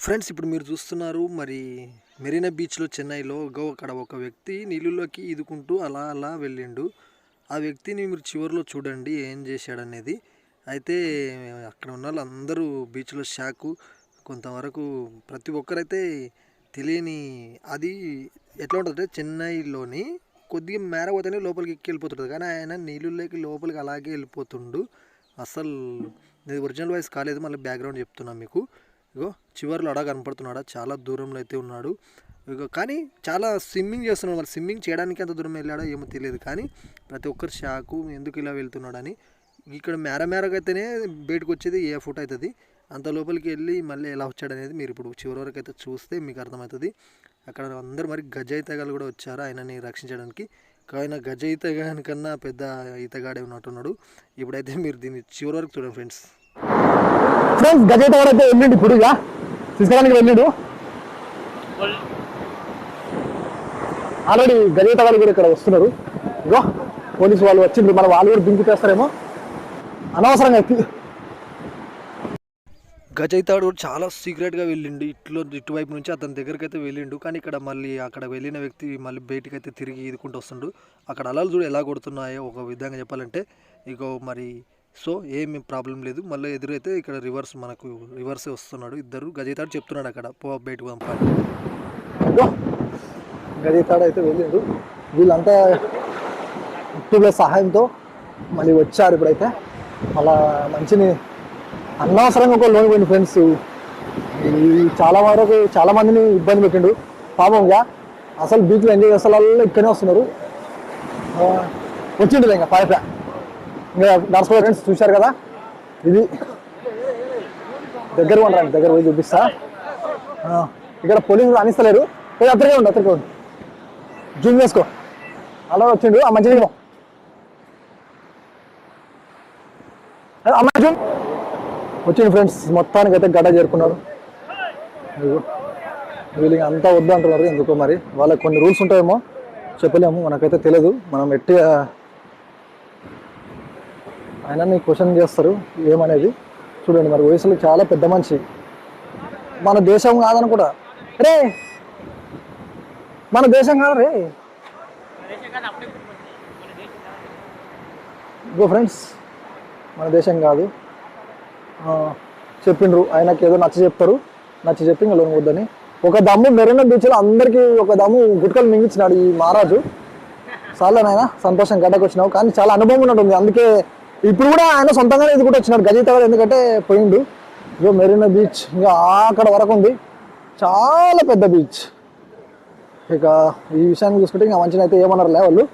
Friends ఇప్పుడు మీరు చూస్తున్నారు మరి మెరీనా బీచ్లో చెన్నైలో అక్కడ ఒక వ్యక్తి నీళ్ళలోకి ఈదుకుంటూ అలా అలా వెళ్ళిండు. ఆ వ్యక్తిని మీరు చివరిలో చూడండి ఏం చేశాడనేది. అయితే అక్కడ ఉన్న వాళ్ళందరూ బీచ్లో షాకు. కొంతవరకు ప్రతి ఒక్కరైతే తెలియని అది ఎట్లా ఉంటుందంటే చెన్నైలోని కొద్దిగా మేర పోతేనే లోపలికి ఎక్కి వెళ్ళిపోతుంటుంది. కానీ ఆయన నీళ్ళలోకి లోపలికి అలాగే వెళ్ళిపోతుండు. అసలు ఇది ఒరిజినల్ వాయిస్ కాలేదు మళ్ళీ బ్యాక్గ్రౌండ్ చెప్తున్నాను మీకు. ఇగో చివర్లో అడా కనపడుతున్నాడా? చాలా దూరంలో అయితే ఉన్నాడు. ఇగో కానీ చాలా స్విమ్మింగ్ చేస్తున్నాడు. మరి స్విమ్మింగ్ చేయడానికి ఎంత దూరం వెళ్ళాడో ఏమో తెలియదు. కానీ ప్రతి ఒక్కరు షాకు ఎందుకు ఇలా వెళ్తున్నాడని ఇక్కడ మేర మేరగా అయితేనే బయటకు వచ్చేది ఏ ఫుట్ అవుతుంది అంత లోపలికి వెళ్ళి మళ్ళీ ఎలా వచ్చాడనేది మీరు ఇప్పుడు చివరి వరకు అయితే చూస్తే మీకు అర్థమవుతుంది. అక్కడ అందరు మరి గజ ఈతగాలు కూడా వచ్చారు ఆయనని రక్షించడానికి. ఆయన గజ ఈతగాని కన్నా పెద్ద ఈతగాడే ఉన్నట్టున్నాడు. ఇప్పుడైతే మీరు దీన్ని చివరి వరకు చూడండి ఫ్రెండ్స్. ఫ్రెండ్స్ గజేత వాడు అయితే వెళ్ళిండు ఇప్పుడు ఇక తీసుకురానికి వెళ్ళిండు ఆల్రెడీ గజేత వాళ్ళు కూడా ఇక్కడ వస్తున్నారు. ఇగో పోలీసు వాళ్ళు వచ్చిండ్రు. మన వాళ్ళు కూడా దింపు చేస్తారేమో? అనవసరంగా ఎక్కి గజయితాడు కూడా చాలా సీక్రెట్గా వెళ్ళిండు. ఇట్లో ఇటువైపు నుంచి అతని దగ్గరికి అయితే వెళ్ళిండు. కానీ ఇక్కడ మళ్ళీ అక్కడ వెళ్ళిన వ్యక్తి మళ్ళీ బయటికి అయితే తిరిగి ఈదుకుంటూ వస్తుండు. అక్కడ అలలు చూడు ఎలా కొడుతున్నాయో ఒక విధంగా చెప్పాలంటే ఇగో మరి సో ఏమి ప్రాబ్లం లేదు. మళ్ళీ ఎదురైతే ఇక్కడ రివర్స్ మనకు రివర్సే వస్తున్నాడు. ఇద్దరు గజేతాడు చెప్తున్నాడు అక్కడ. పో బయటకు పంపాలి గజేతాడు అయితే వెళ్ళిండు. వీళ్ళంతా యూట్యూబ్ల సహాయంతో మళ్ళీ వచ్చారు ఇప్పుడైతే. అలా మంచిని అనవసరంగా ఒక లోన్ పోయింది ఫ్రెండ్స్ చాలా వరకు చాలా మందిని ఇబ్బంది పెట్టిండు. పాపంగా అసలు బీచ్లో ఎంజాయ్ చేసే వాళ్ళు ఇక్కడనే వస్తున్నారు. ఆ, వచ్చిండు ఇంకా పైప ఇంకా ఫ్రెండ్స్ చూశారు కదా? ఇది దగ్గర ఉండరండి దగ్గర పోయి చూపిస్తా. ఇక్కడ పోలీసులు రాణిస్తలేరు. పోయి అద్దరికే ఉండు అద్దరికే ఉండు. జూమ్ చేసుకో. అలా వచ్చిండు ఆ మంచి అమ్మ జూమ్. వచ్చిండు ఫ్రెండ్స్ మొత్తానికి అయితే గడ్డ చేరుకున్నారు. వీళ్ళకి వీళ్ళు అంతా వద్దు అంటున్నారు ఎందుకో మరి. వాళ్ళకి కొన్ని రూల్స్ ఉంటాయేమో చెప్పలేము మనకైతే తెలియదు మనం ఎట్టి ఆయన క్వశ్చన్ చేస్తారు ఏమనేది? చూడండి మరి వయసులో చాలా పెద్ద మనిషి. మన దేశం కాదని కూడా రే! మన దేశం కాదు రే! గో ఫ్రెండ్స్ మన దేశం కాదు. చెప్పిండ్రు ఆయనకి ఏదో నచ్చ చెప్తారు. నచ్చ చెప్పి ఇంకా లోన్ వద్దని ఒక దమ్ము మెరీనా బీచ్లో అందరికీ ఒక దమ్ము గుట్కలు మింగించినాడు ఈ మహారాజు. చాలా నాయన సంతోషం గడ్డకు వచ్చినావు కానీ చాలా అనుభవం ఉన్నట్టుంది. అందుకే ఇప్పుడు కూడా ఆయన సొంతంగానే ఇది కూడా వచ్చినాడు. గజయిత గారు ఎందుకంటే పోయిండు. ఇగో మెరీనా బీచ్. ఇంకా అక్కడ వరకు ఉంది. చాలా పెద్ద బీచ్. ఇక ఈ విషయాన్ని చూసుకుంటే ఇంకా మంచిగా అయితే ఏమన్నారులే వాళ్ళు.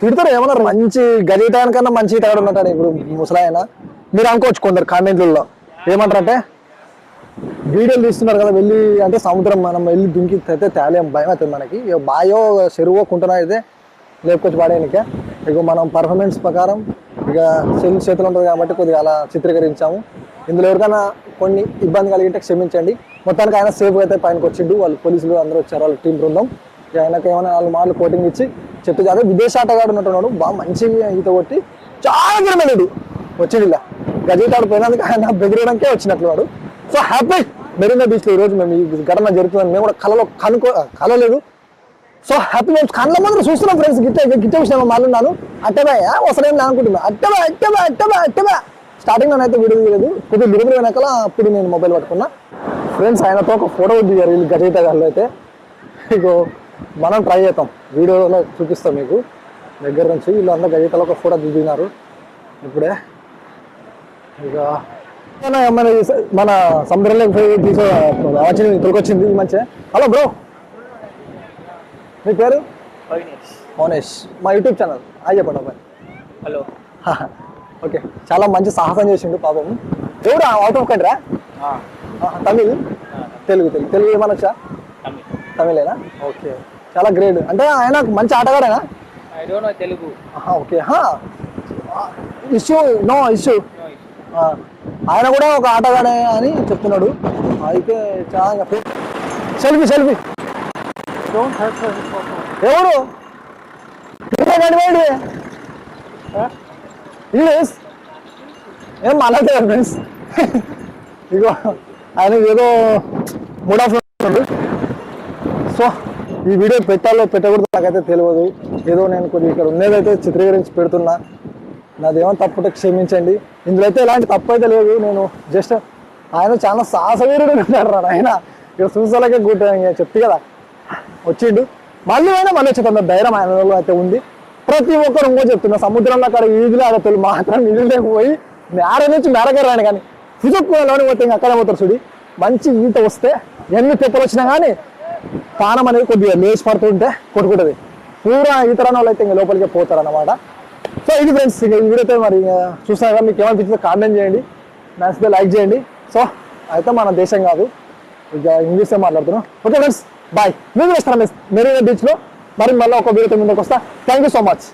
తిడతారు ఏమన్నారు? మంచి గజయితానికన్నా మంచి తగడు ఉన్నట్టు ఇప్పుడు ముసలాయన. మీరు అనుకోవచ్చు కొందరు కామెంట్లలో. ఏమంటారంటే వీడియోలు తీస్తున్నారు కదా వెళ్ళి అంటే సముద్రం మనం వెళ్ళి దుంకి అయితే తేలేం భయం అవుతుంది మనకి. బాయో చెరువో కుంటున్నా అయితే లేపుకొచ్చి పాడేయనికే. ఇక మనం పర్ఫార్మెన్స్ ప్రకారం ఇక సెల్ చేతులు ఉంటుంది కాబట్టి కొద్దిగా అలా చిత్రీకరించాము. ఇందులో ఎవరికైనా కొన్ని ఇబ్బంది కలిగితే క్షమించండి. మొత్తానికి ఆయన సేఫ్గా అయితే పైనకి వచ్చిండు. వాళ్ళు పోలీసులు అందరూ వచ్చారు. వాళ్ళ టీం బృందం. ఇక ఆయనకి ఏమైనా నాలుగు మార్లు కోటింగ్ ఇచ్చి చెప్తే అదే విదేశ ఆటగాడు ఉన్నట్టున్నాడు బాగా మంచిగా ఈత కొట్టి చాలా దూరం వచ్చింది ఇలా. గజీతాడు పోయినందుకు ఆయన బెదిరడానికే వచ్చినట్లు వాడు సో హ్యాపీ మెరీనా బీచ్ ఈరోజు రోజు మేము ఈ ఘటన జరుగుతుందని మేము కూడా కలలో కనుకో కలలేదు. సో హ్యాపీ మేము కళ్ళ ముందు చూస్తున్నాం ఫ్రెండ్స్ గిట్ట గిట్ట విషయం మాట్లాడినాను అట్టబా వసలేం అనుకుంటున్నాను అట్టబా అట్టబా అట్టబా అట్టబా స్టార్టింగ్ అయితే వీడియో తీయలేదు. కొద్దిగా డెలివరీ వెనకాల అప్పుడు నేను మొబైల్ పట్టుకున్నా. ఫ్రెండ్స్ ఆయనతో ఒక ఫోటో దిగారు వీళ్ళు గజయిత గారు అయితే. ఇగో మనం ట్రై చేద్దాం. వీడియోలో చూపిస్తాం మీకు. దగ్గర నుంచి వీళ్ళు అందరూ గజయితలో ఒక ఫోటో దిగినారు ఇప్పుడే. ఇక మన మన మన సముద్రంలోకి పోయి తీసే వచ్చింది తొలకొచ్చింది ఈ మంచి హలో బ్రో మీ పేరు? మౌనేష్. మా యూట్యూబ్ ఛానల్. హాయ్ చెప్పండి అబ్బాయి. హలో. ఓకే. చాలా మంచి సాహసం చేసిండు పాపం. ఎవడు అవుట్ ఆఫ్ కంట్రా తమిళ్? తెలుగు తెలుగు. తెలుగు ఏమనొచ్చా తమిళ్. తమిళేనా? ఓకే. చాలా గ్రేట్. అంటే ఆయన మంచి ఆటగాడేనా? Telugu. Okay. Issue? No issue? ఆయన కూడా ఒక ఆటగాడే అని చెప్తున్నాడు. అయితే చాలా సెల్ఫీ సెల్ఫీ. ఎవరు? కనిపోయాడు ఇంగ్లీష్ ఏం మాట్లాడతారు ఫ్రెండ్స్ ఇగో ఆయన ఏదో మూడ్ ఆఫ్ సో ఈ వీడియో పెట్టాలో పెట్టకూడదు నాకైతే తెలియదు. ఏదో నేను కొద్దిగా ఇక్కడ ఉన్నదైతే చిత్రీకరించి పెడుతున్నా. నాదేమో తప్పుంటే క్షమించండి. ఇందులో అయితే ఎలాంటి తప్పు అయితే లేదు. నేను జస్ట్ ఆయన చాలా సాహసవీరుడు ఉన్నాడు రా ఆయన ఇక్కడ చూసాలకే గుడ్ చెప్తే కదా. వచ్చిండు. మళ్ళీ అయినా మళ్ళీ వచ్చేటంత ధైర్యం ఆయనలో అయితే ఉంది. ప్రతి ఒక్కరు ఇంకో చెప్తున్నా సముద్రంలో అక్కడ ఈదులు ఆడతారు మాత్రం నీళ్ళు పోయి మేర నుంచి మేరగారు రాని కానీ ఫిజుక్కులోని పోతే ఇంకా అక్కడే పోతారు చూడి. మంచి ఈత వస్తే ఎన్ని తెప్పలు వచ్చినా కానీ పానం అనేది కొద్దిగా లేచి పడుతుంటే కొట్టుకుంటుంది. పూరా ఈత రాని వాళ్ళు అయితే ఇంకా లోపలికి పోతారు అనమాట సో ఇది ఫ్రెండ్స్ ఇంకా ఈ వీడియో అయితే మరి ఇంకా చూసినా కదా మీకు ఏమనిపించిందో కామెంట్ చేయండి. నచ్చితే లైక్ చేయండి. సో అయితే మన దేశం కాదు. ఇక ఇంగ్లీష్లో మాట్లాడుతున్నాం. ఓకే ఫ్రెండ్స్ బాయ్ మీరు చేస్తారా మెరీనా బీచ్లో మరి మళ్ళీ ఒక వీడియో ముందుకు వస్తా. Thank you so much